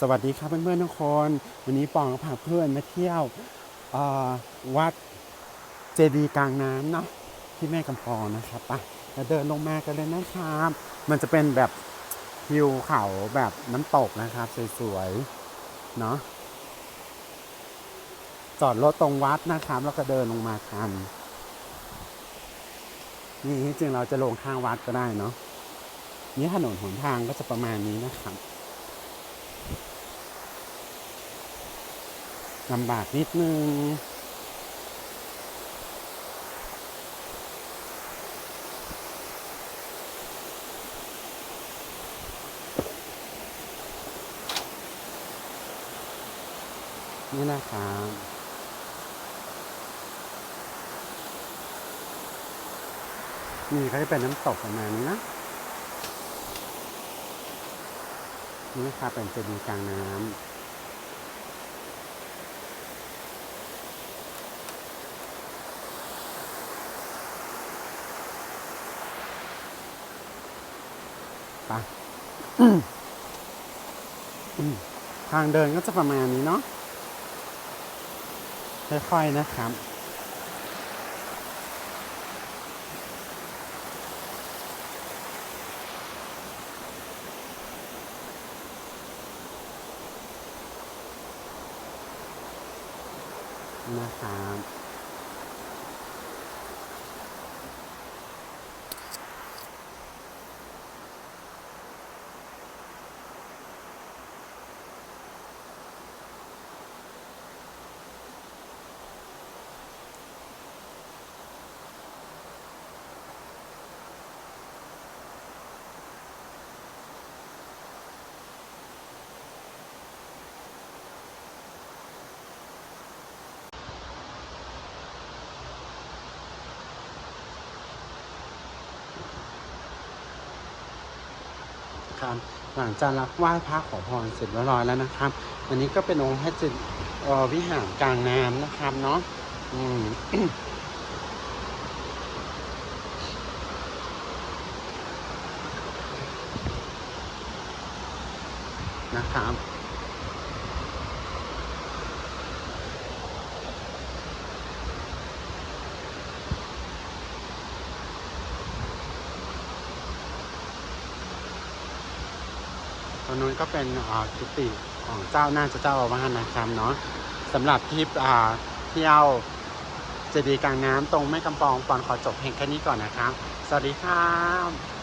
สวัสดีครับเพื่อนๆทุกคน วันนี้ปองก็พาเพื่อนมาเที่ยววัดเจดีย์กลางน้ำเนาะที่แม่กำปองนะครับไปเราเดินลงมากันเลยนะครับ มันจะเป็นแบบวิวเขาแบบน้ำตกนะครับสวยๆเนาะจอดรถตรงวัดนะครับแล้วก็เดินลงมากันนี่จริงเราจะลงข้างวัดก็ได้เนาะนี่ถนนหนทางก็จะประมาณนี้นะครับ ลำบากนิดนึง นี่นะครับนี่ก็จะเป็นน้ำตกประมาณนี้นะนี่นะครับเป็นเจดีย์กลางน้ำ ปอืมอืมทางเดินก็จะประมาณนี้เนาะค่อยๆนะครับนะครับ ครับหลังจากรับไหว้พระขอพรเสร็จเรียบร้อยแล้วนะครับอันนี้ก็เป็นองค์พระจิตวิหารกลางน้ำนะครับเนาะอืมนะครับ รงนู้นก็เป็นอ่ากุฏิของเจ้าน่าจะเจ้าอาวาสนะครับเนาะสำหรับทริปอ่าเที่ยวเจดีย์กลางน้ำตรงแม่กำปองปอนขอจบเพียงแค่นี้ก่อนนะครับ สวัสดีครับ